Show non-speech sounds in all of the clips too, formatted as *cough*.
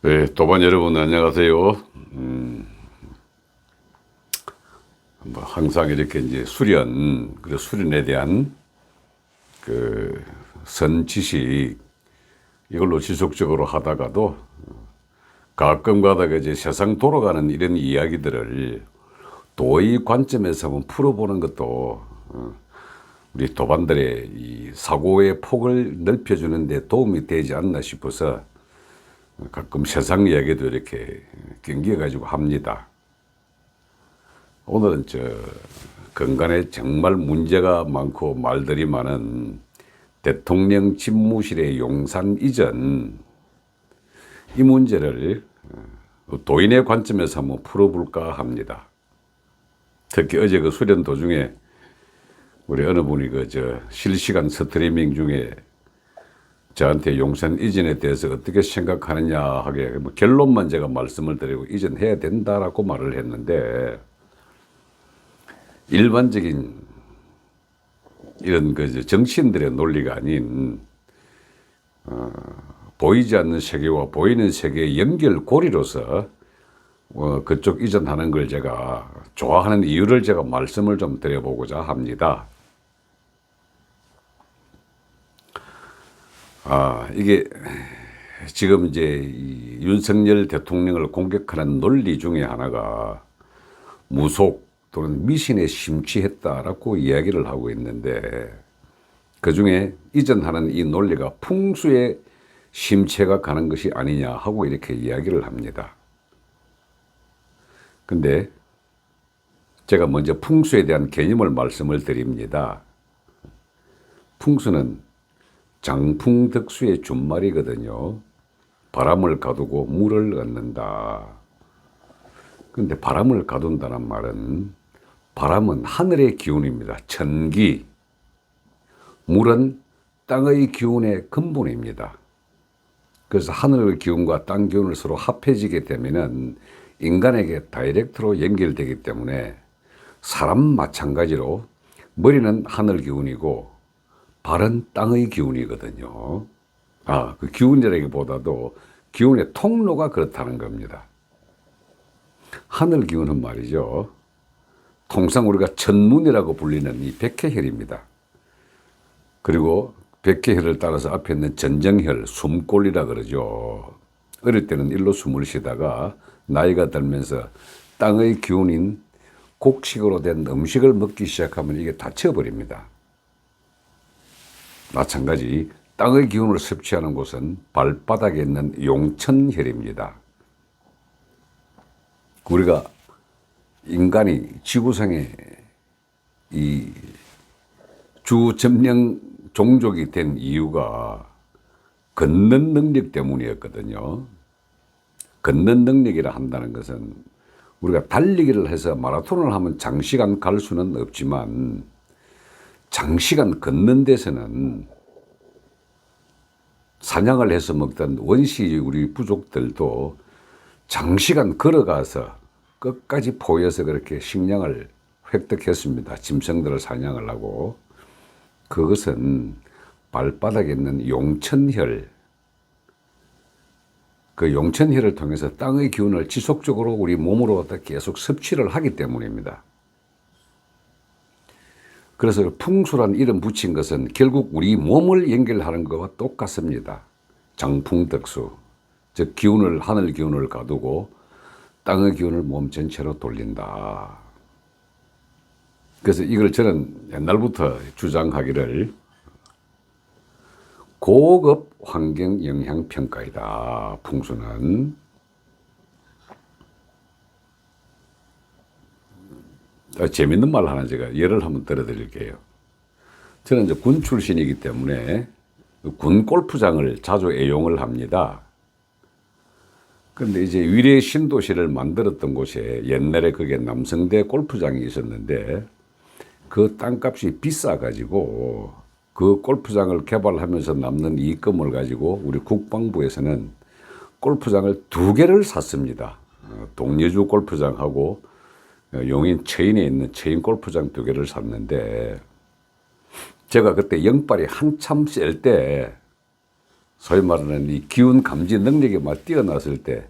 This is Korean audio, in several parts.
네, 도반 여러분 안녕하세요. 음, 뭐 항상 이렇게 이제 수련, 그 수련에 대한 그 선지식 이걸로 지속적으로 하다가도 가끔 가다가 이제 세상 돌아가는 이런 이야기들을 도의 관점에서 한번 풀어보는 것도 어, 우리 도반들의 이 사고의 폭을 넓혀주는 데 도움이 되지 않나 싶어서 가끔 세상 이야기도 이렇게 경기해가지고 합니다. 오늘은 저 건강에 정말 문제가 많고 말들이 많은 대통령 집무실의 용산 이전 이 문제를 어, 도인의 관점에서 한번 풀어볼까 합니다. 특히 어제 그 수련 도중에 우리 어느 분이 그 저 실시간 스트리밍 중에 저한테 용산 이전에 대해서 어떻게 생각하느냐 하게 뭐 결론만 제가 말씀을 드리고 이전해야 된다라고 말을 했는데 일반적인 이런 그 정치인들의 논리가 아닌 어, 보이지 않는 세계와 보이는 세계의 연결고리로서 어, 그쪽 이전하는 걸 제가 좋아하는 이유를 제가 말씀을 좀 드려보고자 합니다. 아, 이게 지금 이제 이 윤석열 대통령을 공격하는 논리 중에 하나가 무속 또는 미신에 심취했다라고 이야기를 하고 있는데 그 중에 이전하는 이 논리가 풍수에 심취가 가는 것이 아니냐 하고 이렇게 이야기를 합니다. 근데 제가 먼저 풍수에 대한 개념을 말씀을 드립니다. 풍수는 장풍덕수의 준말이거든요. 바람을 가두고 물을 얻는다. 근데 바람을 가둔다는 말은 바람은 하늘의 기운입니다. 천기. 물은 땅의 기운의 근본입니다. 그래서 하늘의 기운과 땅 기운을 서로 합해지게 되면은 인간에게 다이렉트로 연결되기 때문에 사람 마찬가지로 머리는 하늘 기운이고 발은 땅의 기운이거든요. 아, 그 기운이라기보다도 기운의 통로가 그렇다는 겁니다. 하늘 기운은 말이죠. 통상 우리가 천문이라고 불리는 이 백회혈입니다. 그리고 백회혈을 따라서 앞에 있는 전정혈, 숨골이라 그러죠. 어릴 때는 일로 숨을 쉬다가 나이가 들면서 땅의 기운인 곡식으로 된 음식을 먹기 시작하면 이게 다쳐버립니다. 마찬가지 땅의 기운을 섭취하는 곳은 발바닥에 있는 용천혈입니다. 우리가 인간이 지구상에 이 주점령 종족이 된 이유가 걷는 능력 때문이었거든요. 걷는 능력이라 한다는 것은 우리가 달리기를 해서 마라톤을 하면 장시간 갈 수는 없지만 장시간 걷는 데서는 사냥을 해서 먹던 원시 우리 부족들도 장시간 걸어가서 끝까지 포여서 그렇게 식량을 획득했습니다. 짐승들을 사냥을 하고. 그것은 발바닥에 있는 용천혈, 그 용천혈을 통해서 땅의 기운을 지속적으로 우리 몸으로 계속 섭취를 하기 때문입니다. 그래서 풍수란 이름 붙인 것은 결국 우리 몸을 연결하는 것과 똑같습니다. 장풍덕수. 즉, 기운을, 하늘 기운을 가두고 땅의 기운을 몸 전체로 돌린다. 그래서 이걸 저는 옛날부터 주장하기를 고급 환경 영향 평가이다. 풍수는 재밌는 말 하나 제가 예를 한번 들어드릴게요. 저는 이제 군 출신이기 때문에 군 골프장을 자주 애용을 합니다. 그런데 이제 위례 신도시를 만들었던 곳에 옛날에 그게 남성대 골프장이 있었는데 그 땅값이 비싸가지고 그 골프장을 개발하면서 남는 이익금을 가지고 우리 국방부에서는 골프장을 두 개를 샀습니다. 어, 동예주 골프장하고 용인 처인에 있는 처인 골프장 두 개를 샀는데 제가 그때 영빨이 한참 셀 때 소위 말하는 이 기운 감지 능력이 막 뛰어났을 때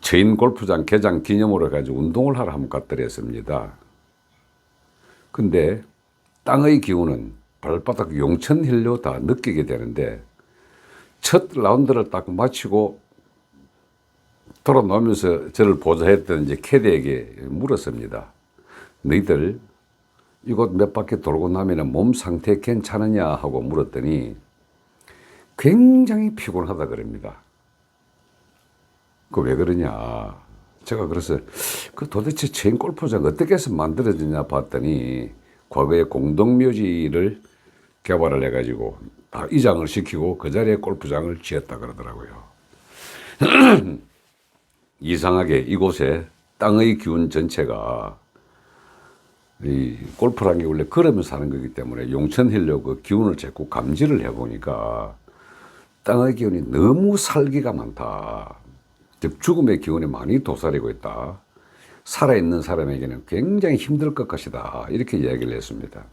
체인 골프장 개장 기념으로 해가지고 운동을 하러 한번 갔더랬습니다. 근데 땅의 기운은 발바닥 용천 힐로 다 느끼게 되는데 첫 라운드를 딱 마치고 돌아놓으면서 저를 보좌했던 이제 캐디에게 물었습니다. 너희들 이곳 몇 바퀴 돌고 나면 몸 상태 괜찮으냐 하고 물었더니 굉장히 피곤하다 그럽니다. 그 왜 그러냐. 제가 그래서 그 도대체 체인 골프장 어떻게 해서 만들어지냐 봤더니 과거에 공동묘지를 개발을 해가지고 다 이장을 시키고 그 자리에 골프장을 지었다 그러더라고요. *clears throat* 이상하게 이곳에 땅의 기운 전체가 이 골프라는 게 원래 걸으면서 사는 거기 때문에 용천 힐로 그 기운을 자꾸 감지를 해보니까 땅의 기운이 너무 살기가 많다. 즉 죽음의 기운이 많이 도사리고 있다. 살아있는 사람에게는 굉장히 힘들 것 것이다. 이렇게 이야기를 했습니다.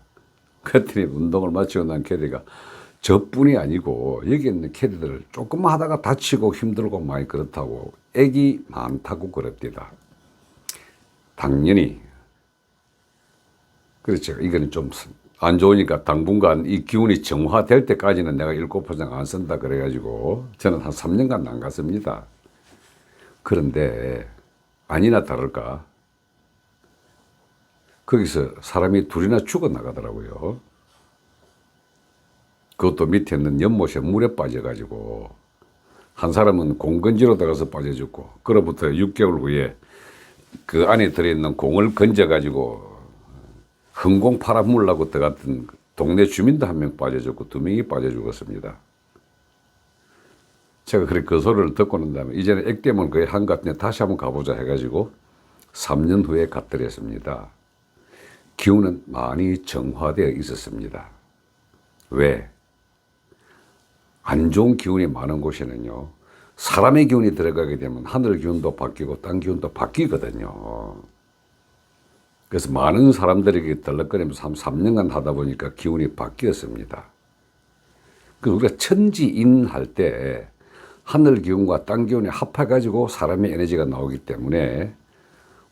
그랬더니 운동을 마치고 난 캐디가 저뿐이 아니고 여기 있는 캐디들 조금 하다가 다치고 힘들고 많이 그렇다고 애기 많다고 그럽니다. 당연히 그렇죠. 이거는 좀 안 좋으니까 당분간 이 기운이 정화될 때까지는 내가 일곱포장 안 쓴다 그래가지고 저는 한 3년간 안 갔습니다. 그런데 아니나 다를까 거기서 사람이 둘이나 죽어 나가더라고요. 그것도 밑에 있는 연못에 물에 빠져가지고 한 사람은 공건지로 들어가서 빠져 죽고 그로부터 6개월 후에 그 안에 들어있는 공을 건져가지고 흥공 팔아물라고 들어갔던 동네 주민도 한 명 빠져 죽고 두 명이 빠져 죽었습니다. 제가 그래 그 소리를 듣고 난 다음에 이제는 액땜은 거의 한것 같은데 다시 한번 가보자 해가지고 3년 후에 갔더랬습니다. 기운은 많이 정화되어 있었습니다. 왜? 안 좋은 기운이 많은 곳에는요, 사람의 기운이 들어가게 되면 하늘 기운도 바뀌고 땅 기운도 바뀌거든요. 그래서 많은 사람들에게 덜렁거리면서 한 3년간 하다 보니까 기운이 바뀌었습니다. 그 우리가 천지인 할 때 하늘 기운과 땅 기운이 합해가지고 사람의 에너지가 나오기 때문에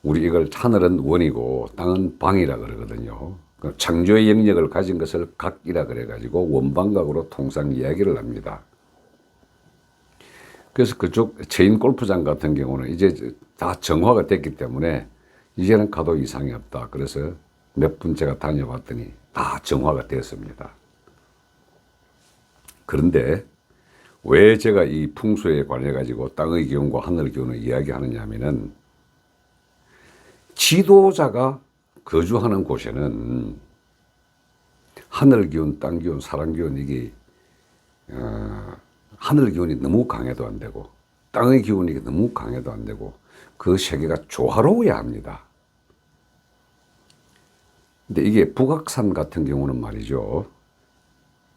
우리 이걸 하늘은 원이고 땅은 방이라 그러거든요. 그 창조의 영역을 가진 것을 각이라 그래가지고 원방각으로 통상 이야기를 합니다. 그래서 그쪽 체인 골프장 같은 경우는 이제 다 정화가 됐기 때문에 이제는 가도 이상이 없다. 그래서 몇 분 제가 다녀봤더니 다 정화가 됐습니다. 그런데 왜 제가 이 풍수에 관해 가지고 땅의 기운과 하늘 기운을 이야기하느냐 하면은 지도자가 거주하는 곳에는 하늘 기운, 땅 기운, 사람 기운 이게 어, 하늘 기운이 너무 강해도 안 되고 땅의 기운이 너무 강해도 안 되고 그 세계가 조화로워야 합니다. 근데 이게 북악산 같은 경우는 말이죠.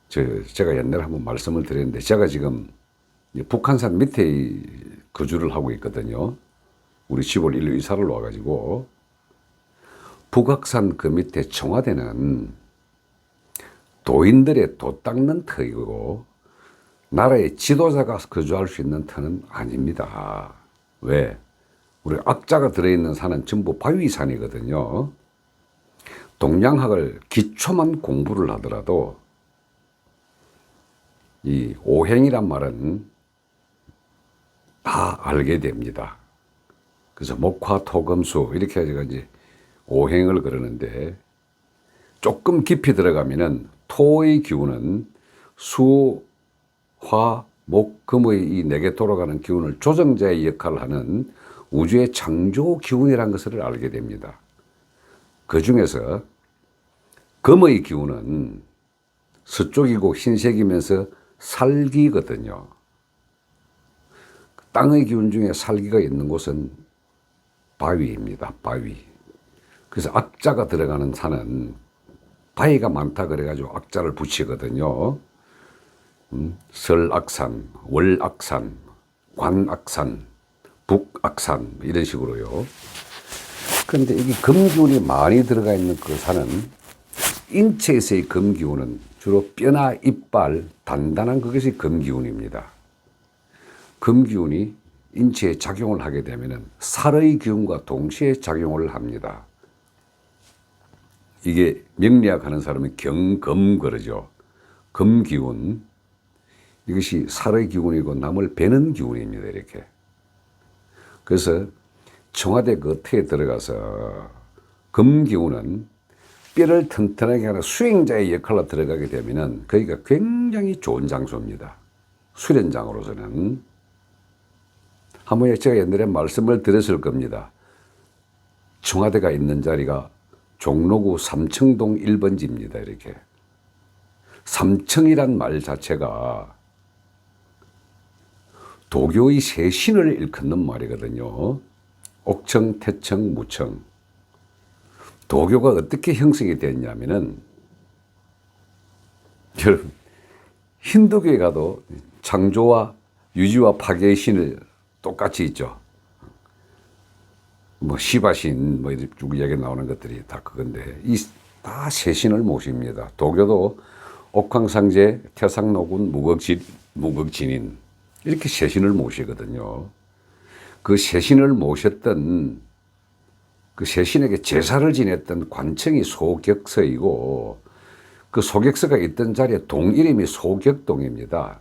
저, 제가 옛날에 한번 말씀을 드렸는데 제가 지금 북한산 밑에 거주를 하고 있거든요. 우리 10월 1일 이사를 와가지고 북악산 그 밑에 청와대는 도인들의 도 닦는 터이고 나라의 지도자가 거주할 수 있는 터는 아닙니다. 왜? 우리 악자가 들어있는 산은 전부 바위산이거든요. 동양학을 기초만 공부를 하더라도 이 오행이란 말은 다 알게 됩니다. 그래서 목화, 토, 금, 수 이렇게 해서 이제 오행을 그러는데 조금 깊이 들어가면은 토의 기운은 수, 화, 목, 금의 이 네 개 돌아가는 기운을 조정자의 역할을 하는 우주의 창조 기운이라는 것을 알게 됩니다. 그 중에서 금의 기운은 서쪽이고 흰색이면서 살기거든요. 땅의 기운 중에 살기가 있는 곳은 바위입니다. 바위. 그래서 악자가 들어가는 산은 바위가 많다 그래가지고 악자를 붙이거든요. 음, 설악산, 월악산, 관악산, 북악산 이런 식으로요. 그런데 이게 금기운이 많이 들어가 있는 그 산은 인체에서의 금기운은 주로 뼈나 이빨, 단단한 그것이 금기운입니다. 금기운이 인체에 작용을 하게 되면 살의 기운과 동시에 작용을 합니다. 이게 명리학 하는 사람은 경금 그러죠. 금기운. 이것이 살의 기운이고 남을 베는 기운입니다. 이렇게. 그래서 청와대 그 겉에 들어가서 금기운은 뼈를 튼튼하게 하는 수행자의 역할로 들어가게 되면은 거기가 굉장히 좋은 장소입니다. 수련장으로서는. 한번 제가 옛날에 말씀을 드렸을 겁니다. 청와대가 있는 자리가 종로구 삼청동 1번지입니다. 이렇게. 삼청이란 말 자체가 도교의 세 신을 일컫는 말이거든요. 옥청, 태청, 무청. 도교가 어떻게 형성이 됐냐면은 여러분 힌두교에 가도 창조와 유지와 파괴의 신을 똑같이 있죠. 뭐 시바신 뭐쭉 얘기 나오는 것들이 다 그건데 이 다 세신을 모십니다. 도교도 옥황상제, 태상노군, 무극진, 무극진인 이렇게 세신을 모시거든요. 그 세신을 모셨던 그 세신에게 제사를 지냈던 관청이 소격서이고 그 소격서가 있던 자리에 동 이름이 소격동입니다.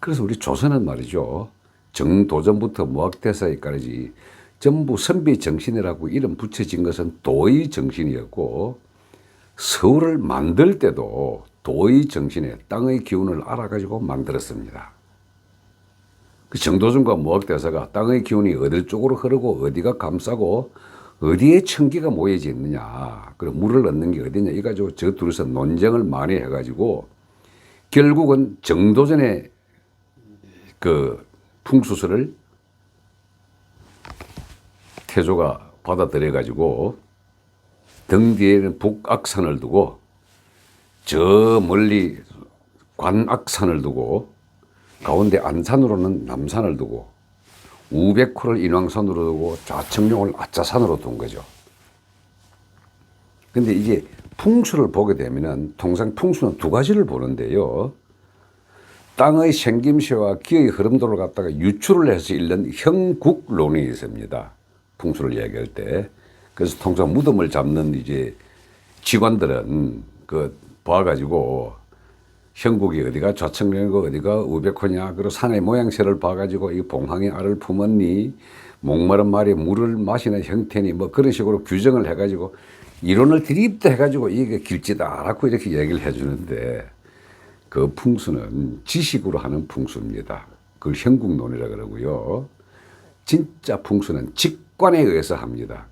그래서 우리 조선은 말이죠. 정도전부터 무학대사에까지 전부 선비 정신이라고 이름 붙여진 것은 도의 정신이었고 서울을 만들 때도 도의 정신에 땅의 기운을 알아가지고 만들었습니다. 그 정도전과 무학대사가 땅의 기운이 어디 쪽으로 흐르고 어디가 감싸고 어디에 천기가 모여져 있느냐, 그리고 물을 넣는 게 어디냐, 이 가지고 저 둘이서 논쟁을 많이 해가지고 결국은 정도전의 그 풍수설을 태조가 받아들여 가지고 등 뒤에는 북악산을 두고 저 멀리 관악산을 두고 가운데 안산으로는 남산을 두고 우백호를 인왕산으로 두고 좌청룡을 아짜산으로 둔 거죠. 근데 이게 풍수를 보게 되면은 통상 풍수는 두 가지를 보는데요. 땅의 생김새와 기의 흐름도를 갖다가 유추를 해서 읽는 형국론이 있습니다. 풍수를 이야기할 때. 그래서 통상 무덤을 잡는 이제 직관들은 그 봐가지고 형국이 어디가 좌청령이고 어디가 우백호냐 그리고 산의 모양새를 봐가지고 이 봉황이 알을 품었니 목마른 말이 물을 마시는 형태니 뭐 그런 식으로 규정을 해가지고 이론을 드립다 해가지고 이게 길지다라고 이렇게 얘기를 해주는데 그 풍수는 지식으로 하는 풍수입니다. 그걸 형국론이라 그러고요. 진짜 풍수는 직 관에 의해서 합니다.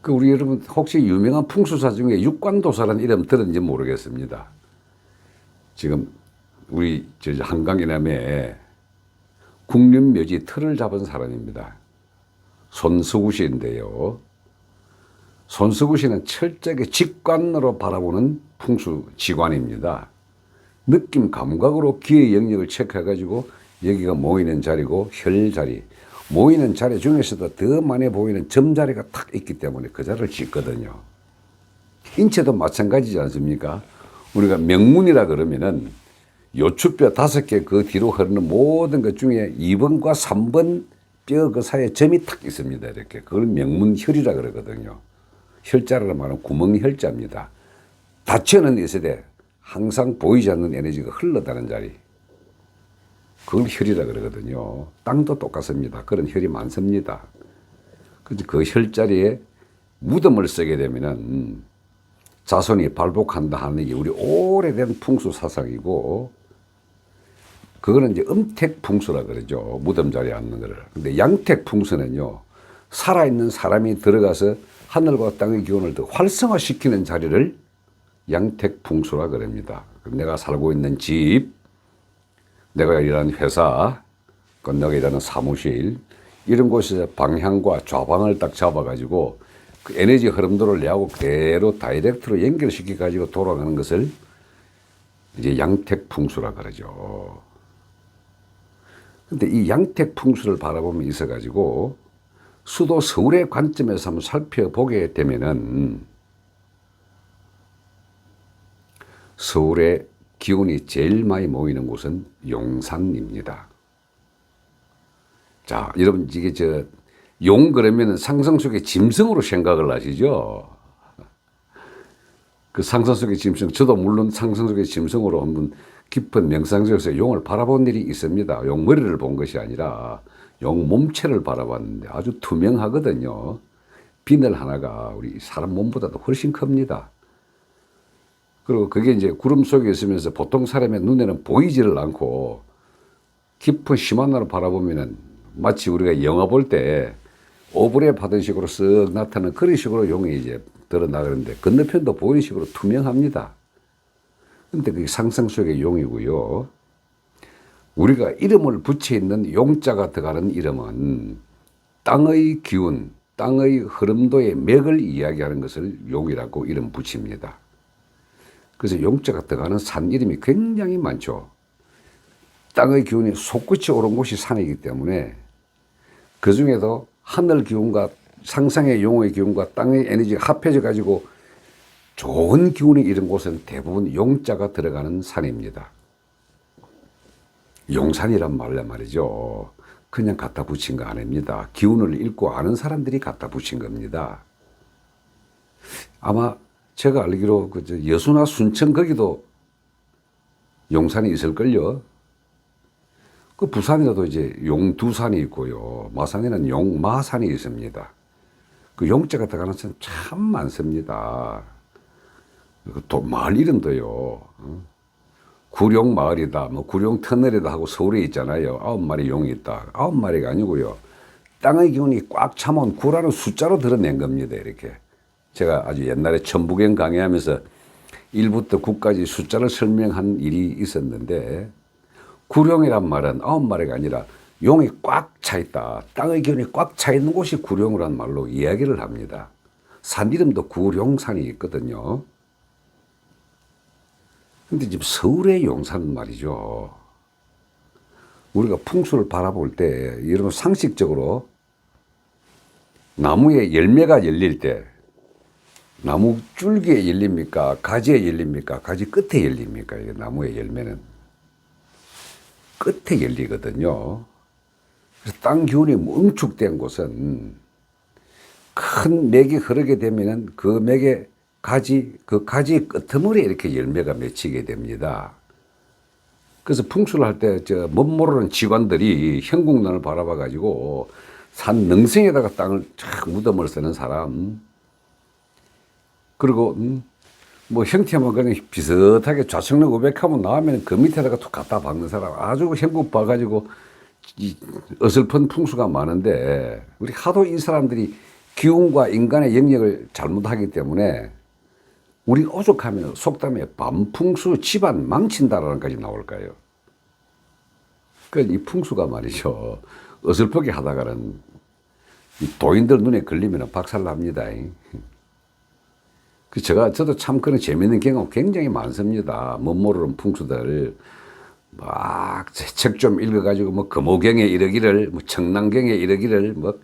그 우리 여러분 혹시 유명한 풍수사 중에 육관도사라는 이름 들었는지 모르겠습니다. 지금 우리 저 한강 이남에 국립묘지 틀을 잡은 사람입니다. 손수구 씨인데요. 손수구 씨는 철저하게 직관으로 바라보는 풍수 지관입니다. 느낌 감각으로 기의 영역을 체크해가지고 여기가 모이는 자리고 혈 자리, 모이는 자리 중에서도 더 많이 보이는 점 자리가 탁 있기 때문에 그 자리를 짓거든요. 인체도 마찬가지지 않습니까? 우리가 명문이라 그러면은 요추뼈 다섯 개 그 뒤로 흐르는 모든 것 중에 2번과 3번 뼈 그 사이에 점이 탁 있습니다. 이렇게. 그걸 명문혈이라 그러거든요. 혈자라는 말은 구멍혈자입니다. 닫혀는 있어야 돼. 항상 보이지 않는 에너지가 흘러다는 자리. 그걸 혈이라 그러거든요. 땅도 똑같습니다. 그런 혈이 많습니다. 그래서 그 혈자리에 무덤을 쓰게 되면은 자손이 발복한다 하는 게 우리 오래된 풍수 사상이고 그거는 이제 음택 풍수라 그러죠. 무덤 자리에 앉는 거를. 근데 양택 풍수는요. 살아있는 사람이 들어가서 하늘과 땅의 기운을 더 활성화시키는 자리를 양택 풍수라 그럽니다. 내가 살고 있는 집, 내가 일하는 회사, 그 내가 일하는 사무실 이런 곳에서 방향과 좌방을 딱 잡아가지고 그 에너지 흐름도를 내하고 그대로 다이렉트로 연결시켜 가지고 돌아가는 것을 이제 양택 풍수라 그러죠. 근데 이 양택 풍수를 바라보면 있어 가지고 수도 서울의 관점에서 한번 살펴보게 되면은 서울의 기운이 제일 많이 모이는 곳은 용산입니다. 자, 여러분 이게 저 용 그러면은 상상 속의 짐승으로 생각을 하시죠. 그 상상 속의 짐승, 저도 물론 상상 속의 짐승으로 한번 깊은 명상 속에서 용을 바라본 일이 있습니다. 용 머리를 본 것이 아니라 용 몸체를 바라봤는데 아주 투명하거든요. 비늘 하나가 우리 사람 몸보다도 훨씬 큽니다. 그리고 그게 이제 구름 속에 있으면서 보통 사람의 눈에는 보이지를 않고 깊은 심한나로 바라보면은 마치 우리가 영화 볼 때 오브레 받은 식으로 쓱 나타나는 그런 식으로 용이 이제 드러나가는데 건너편도 보이는 식으로 투명합니다. 근데 그게 상상 속의 용이고요. 우리가 이름을 붙여 있는 용자가 들어가는 이름은 땅의 기운, 땅의 흐름도의 맥을 이야기하는 것을 용이라고 이름 붙입니다. 그래서 용자가 들어가는 산 이름이 굉장히 많죠. 땅의 기운이 솟구치 오른 곳이 산이기 때문에 그 중에도 하늘 기운과 상상의 용의 기운과 땅의 에너지가 합해져 가지고 좋은 기운이 이런 곳은 대부분 용자가 들어가는 산입니다. 용산이란 말로 말이죠. 그냥 갖다 붙인 거 아닙니다. 기운을 읽고 아는 사람들이 갖다 붙인 겁니다. 아마 제가 알기로 그 여수나 순천 거기도 용산이 있을걸요. 그 부산에도 이제 용두산이 있고요. 마산에는 용마산이 있습니다. 그 용자가 들어가는 산 참 많습니다. 그또 마을 이름도요. 어? 구룡 마을이다, 뭐 구룡 터널이다 하고 서울에 있잖아요. 아홉 마리 용이 있다. 아홉 마리가 아니고요. 땅의 기운이 꽉 차면 구라는 숫자로 드러낸 겁니다. 이렇게. 제가 아주 옛날에 천부경 강의하면서 1부터 9까지 숫자를 설명한 일이 있었는데 구룡이란 말은 아홉 마리가 아니라 용이 꽉 차 있다. 땅의 기운이 꽉 차 있는 곳이 구룡이란 말로 이야기를 합니다. 산 이름도 구룡산이 있거든요. 근데 지금 서울의 용산 말이죠. 우리가 풍수를 바라볼 때 여러분 상식적으로 나무에 열매가 열릴 때 나무 줄기에 열립니까? 가지에 열립니까? 가지 끝에 열립니까? 이게 나무의 열매는 끝에 열리거든요. 그래서 땅 기운이 뭉축된 곳은 큰 맥이 흐르게 되면은 그 맥에 가지, 그 가지 끄트머리에 이렇게 열매가 맺히게 됩니다. 그래서 풍수를 할 때저못 모르는 직관들이 현궁난을 바라봐 가지고 산 능성에다가 땅을 쫙 무덤을 쓰는 사람 그리고 음, 뭐 형태만 그냥 비슷하게 좌측면 우백하면 나오면 그 밑에다가 또 갖다 박는 사람 아주 현국 봐가지고 이 어설픈 풍수가 많은데 우리 하도 이 사람들이 기운과 인간의 영역을 잘못하기 때문에 우리 오죽하면 속담에 반풍수 집안 망친다라는 까지 나올까요? 그이 풍수가 말이죠. 어설프게 하다가는 이 도인들 눈에 걸리면 박살납니다. 그 제가 저도 참 그런 재밌는 경험 굉장히 많습니다. 못 모르는 풍수들 막 책 좀 읽어가지고 뭐 금호경에 이르기를 뭐 청남경에 이르기를 뭐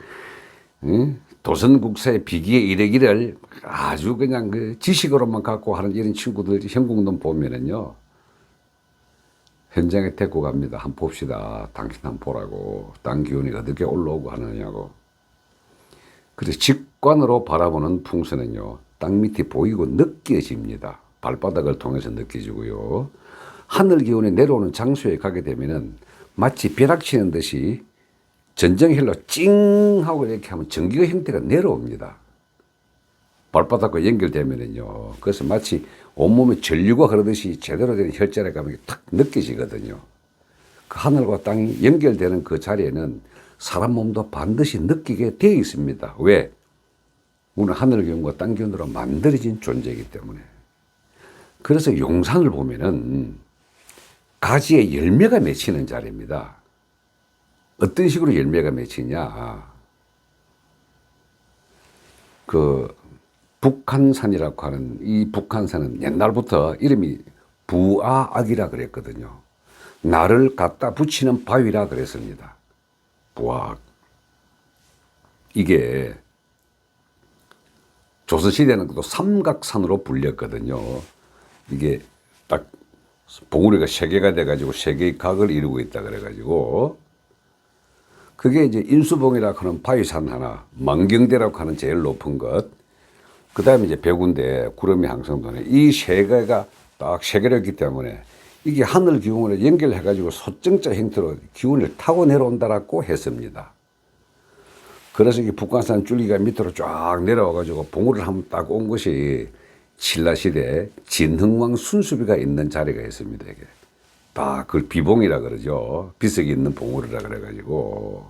응? 도선국사의 비기에 이르기를 아주 그냥 그 지식으로만 갖고 하는 이런 친구들이 현국론 보면은요 현장에 데리고 갑니다. 한번 봅시다. 당신 한번 보라고. 땅 기운이 어떻게 올라오고 하느냐고. 그래서 직관으로 바라보는 풍수는요. 땅 밑이 보이고 느껴집니다. 발바닥을 통해서 느껴지고요. 하늘 기운이 내려오는 장소에 가게 되면은 마치 벼락 치는 듯이 전정혈로 찡 하고 이렇게 하면 전기가 형태가 내려옵니다. 발바닥과 연결되면은요. 그래서 마치 온몸에 전류가 흐르듯이 제대로 된 혈전에 가면 탁 느껴지거든요. 그 하늘과 땅이 연결되는 그 자리에는 사람 몸도 반드시 느끼게 되어 있습니다. 왜? 우리는 하늘 기운과 땅 기운으로 만들어진 존재이기 때문에. 그래서 용산을 보면은 가지에 열매가 맺히는 자리입니다. 어떤 식으로 열매가 맺히냐. 그 북한산이라고 하는 이 북한산은 옛날부터 이름이 부아악이라 그랬거든요. 나를 갖다 붙이는 바위라 그랬습니다. 부아악. 이게 조선시대는 또 삼각산으로 불렸거든요. 이게 딱 봉우리가 세 개가 돼가지고 세 개의 각을 이루고 있다 그래가지고 그게 이제 인수봉이라고 하는 바위산 하나, 만경대라고 하는 제일 높은 것, 그 다음에 이제 백운대, 구름이 항성도네. 이 세 개가 딱 세계력이기 때문에 이게 하늘 기운을 연결해가지고 소정자 형태로 기운을 타고 내려온다라고 했습니다. 그래서 이 북한산 줄기가 밑으로 쫙 내려와가지고 봉우를 한번 딱 온 것이 신라시대 진흥왕 순수비가 있는 자리가 있습니다. 이게. 다 그걸 비봉이라 그러죠. 비석이 있는 봉우리라 그래가지고.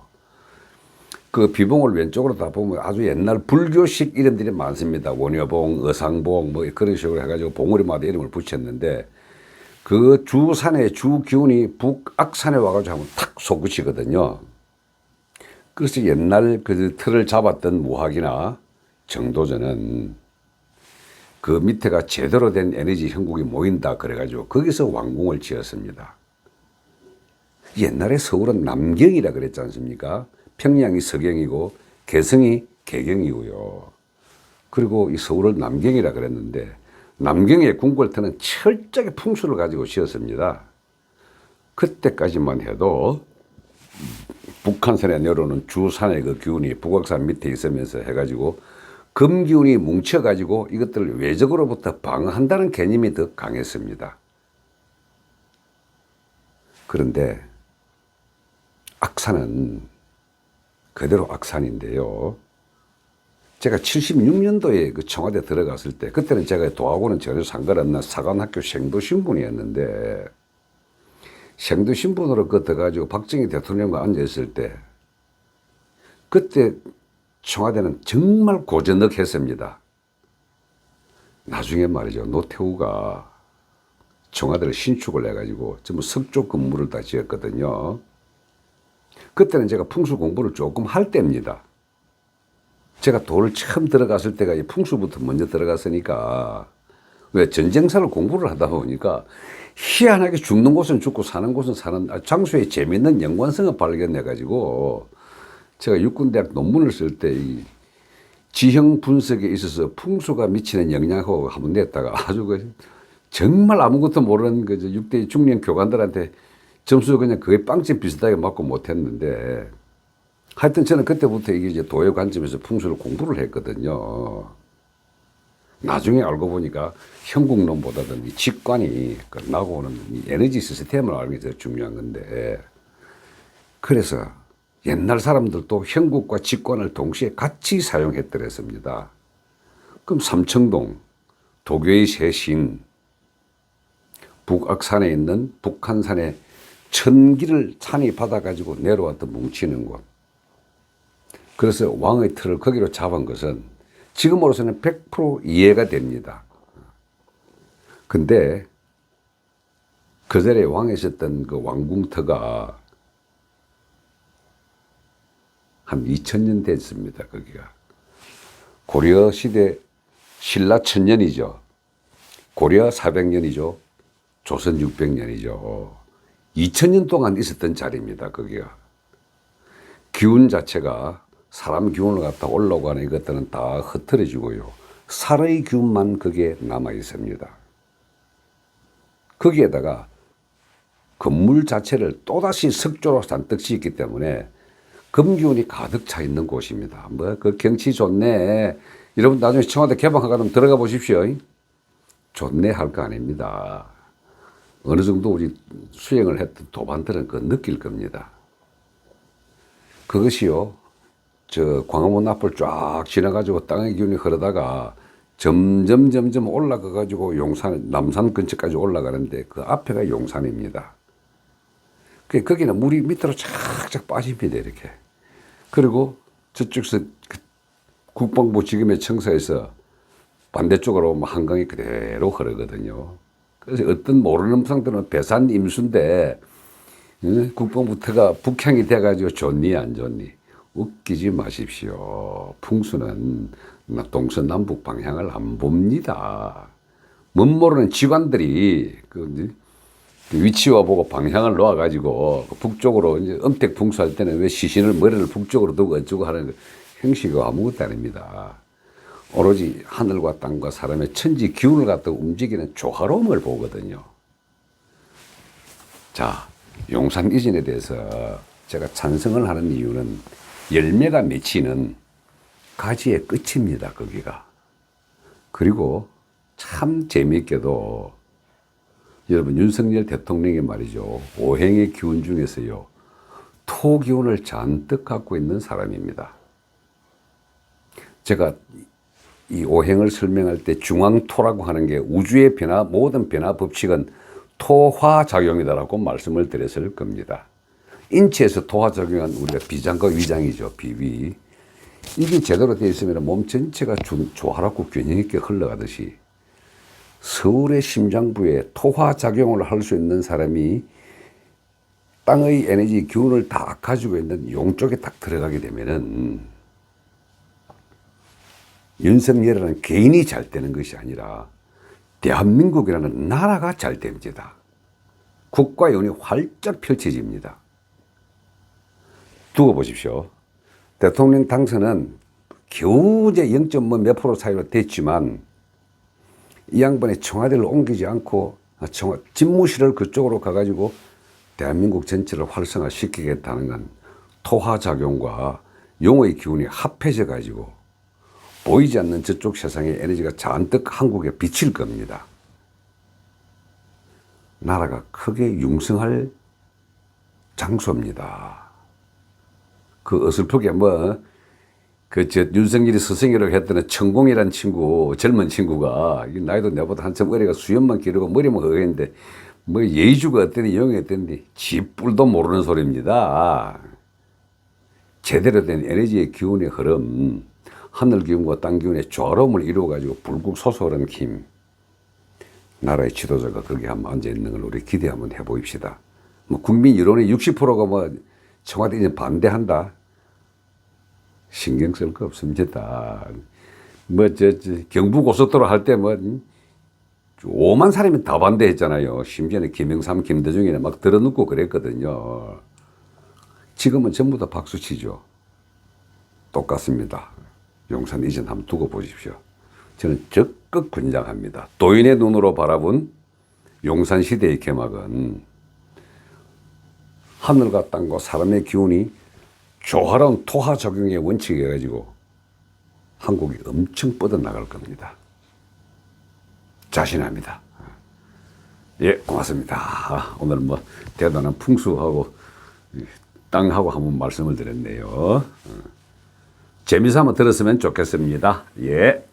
그 비봉을 왼쪽으로 다 보면 아주 옛날 불교식 이름들이 많습니다. 원효봉, 의상봉 뭐 그런 식으로 해가지고 봉우리마다 이름을 붙였는데 그 주산의 주 기운이 북악산에 와가지고 하면 탁 솟구치거든요. 그래서 옛날 그 틀을 잡았던 무학이나 정도전은 그 밑에가 제대로 된 에너지 형국이 모인다 그래가지고 거기서 왕궁을 지었습니다. 옛날에 서울은 남경이라 그랬지 않습니까? 평양이 서경이고 개성이 개경이고요. 그리고 이 서울을 남경이라 그랬는데 남경의 궁궐터는 철저하게 풍수를 가지고 지었습니다. 그때까지만 해도 북한산에 내려오는 주산의 그 기운이 북악산 밑에 있으면서 해가지고 금기운이 뭉쳐가지고 이것들을 외적으로부터 방어한다는 개념이 더 강했습니다. 그런데 악산은 그대로 악산인데요. 제가 76년도에 그 청와대 들어갔을 때, 그때는 제가 도하고는 전혀 상관없는 사관학교 생도 신분이었는데, 생도신분으로 그 들어가지고 박정희 대통령과 앉아있을 때, 그때 청와대는 정말 고전넉했습니다. 나중에 말이죠. 노태우가 청와대를 신축을 해가지고 전부 석조 건물을 다 지었거든요. 그때는 제가 풍수 공부를 조금 할 때입니다. 제가 돌 처음 들어갔을 때가 이 풍수부터 먼저 들어갔으니까 왜 전쟁사를 공부를 하다 보니까 희한하게 죽는 곳은 죽고 사는 곳은 사는 아, 장소에 재밌는 연관성을 발견해 가지고 제가 육군대학 논문을 쓸 때 이 지형 분석에 있어서 풍수가 미치는 영향하고 한번 냈다가 아주 그 정말 아무것도 모르는 그 6대 중년 교관들한테 점수 그냥 그게 빵집 비슷하게 맞고 못했는데 하여튼 저는 그때부터 이게 이제 도의 관점에서 풍수를 공부를 했거든요. 나중에 알고 보니까 현국론보다는 이 직관이 그 나고 오는 이 에너지 시스템을 알는 게더 중요한 건데 그래서 옛날 사람들도 현국과 직관을 동시에 같이 사용했더랬습니다. 그럼 삼청동, 도교의 세 신, 북악산에 있는 북한산의 천기를 산이 받아가지고 내려왔던 뭉치는 곳. 그래서 왕의 틀을 거기로 잡은 것은 지금으로서는 100% 이해가 됩니다. 근데 그 자리에 왕이 있었던 그 왕궁터가 한 2000년 됐습니다. 거기가. 고려 시대 신라 천년이죠. 고려 400년이죠. 조선 600년이죠. 2000년 동안 있었던 자리입니다. 거기가. 기운 자체가 사람 기운을 갖다 올라오고 하는 이것들은 다 흩어지고요. 살의 기운만 거기에 남아 있습니다. 거기에다가 건물 자체를 또다시 석조로 잔뜩 짓기 때문에 금기운이 가득 차 있는 곳입니다. 뭐, 그 경치 좋네. 여러분 나중에 청와대 개방하면 들어가 보십시오. 좋네 할 거 아닙니다. 어느 정도 우리 수행을 했던 도반들은 그 느낄 겁니다. 그것이요, 저 광화문 앞을 쫙 지나가지고 땅의 기운이 흐르다가 점점 점점 올라가 가지고 용산, 남산 근처까지 올라가는데 그 앞에가 용산입니다. 그 거기는 물이 밑으로 착착 빠집니다, 이렇게. 그리고 저쪽에서 그 국방부 지금의 청사에서 반대쪽으로 한강이 그대로 흐르거든요. 그래서 어떤 모르는 사람들은 배산 임수인데 응? 국방부터가 북향이 돼가지고 좋니 안 좋니 웃기지 마십시오. 풍수는 동서남북 방향을 안 봅니다. 못 모르는 직관들이 그 위치와 보고 방향을 놓아가지고 북쪽으로 이제 음택 풍수할 때는 왜 시신을 머리를 북쪽으로 두고 어쩌고 하는 그 형식이 아무것도 아닙니다. 오로지 하늘과 땅과 사람의 천지 기운을 갖다 움직이는 조화로움을 보거든요. 자, 용산 이진에 대해서 제가 찬성을 하는 이유는 열매가 맺히는 가지의 끝입니다, 거기가. 그리고 참 재미있게도 여러분 윤석열 대통령이 말이죠. 오행의 기운 중에서요. 토 기운을 잔뜩 갖고 있는 사람입니다. 제가 이 오행을 설명할 때 중앙토라고 하는 게 우주의 변화, 모든 변화 법칙은 토화 작용이다라고 말씀을 드렸을 겁니다. 인체에서 토화 작용한 우리가 비장과 위장이죠, 비위. 이게 제대로 되어 있으면 몸 전체가 주- 조화롭고 균형 있게 흘러가듯이 서울의 심장부에 토화 작용을 할 수 있는 사람이 땅의 에너지 기운을 다 가지고 있는 용 쪽에 딱 들어가게 되면은 윤석열이라는 개인이 잘 되는 것이 아니라 대한민국이라는 나라가 잘 됩니다. 국가의 운이 활짝 펼쳐집니다. 두고 보십시오. 대통령 당선은 겨우 이제 0.몇 프로 차이로 됐지만 이 양반이 청와대를 옮기지 않고 청와, 집무실을 그쪽으로 가가지고 대한민국 전체를 활성화시키겠다는 건 토화작용과 용의 기운이 합해져 가지고 보이지 않는 저쪽 세상의 에너지가 잔뜩 한국에 비칠 겁니다. 나라가 크게 융성할 장소입니다. 그 어설프게 뭐, 그, 저, 윤석열이 스승이라고 했던 천공이란 친구, 젊은 친구가, 이 나이도 내보다 한참 어리가 수염만 기르고 머리만 허했는데, 뭐 예의주가 어땠니, 영이 어땠니, 지뿔도 모르는 소리입니다. 제대로 된 에너지의 기운의 흐름, 하늘 기운과 땅 기운의 조화로움을 이루어가지고 불국 솟아오르는 힘, 나라의 지도자가 거기에 한번 앉아 있는 걸 우리 기대 한번 해보입시다. 뭐 국민 여론의 60%가 뭐 청와대 이제 반대한다. 신경 쓸 거 없습니다. 뭐, 저, 저 경부 고속도로 할 때 뭐, 5만 사람이 다 반대했잖아요. 심지어는 김영삼, 김대중이나 막 들어눕고 그랬거든요. 지금은 전부 다 박수 치죠. 똑같습니다. 용산 이전 한번 두고 보십시오. 저는 적극 권장합니다. 도인의 눈으로 바라본 용산 시대의 개막은 하늘과 땅과 사람의 기운이 조화로운 토화 적용의 원칙이 가지고 한국이 엄청 뻗어나갈 겁니다. 자신합니다. 예, 고맙습니다. 오늘 뭐 대단한 풍수하고 땅하고 한번 말씀을 드렸네요. 재미삼아 들었으면 좋겠습니다. 예.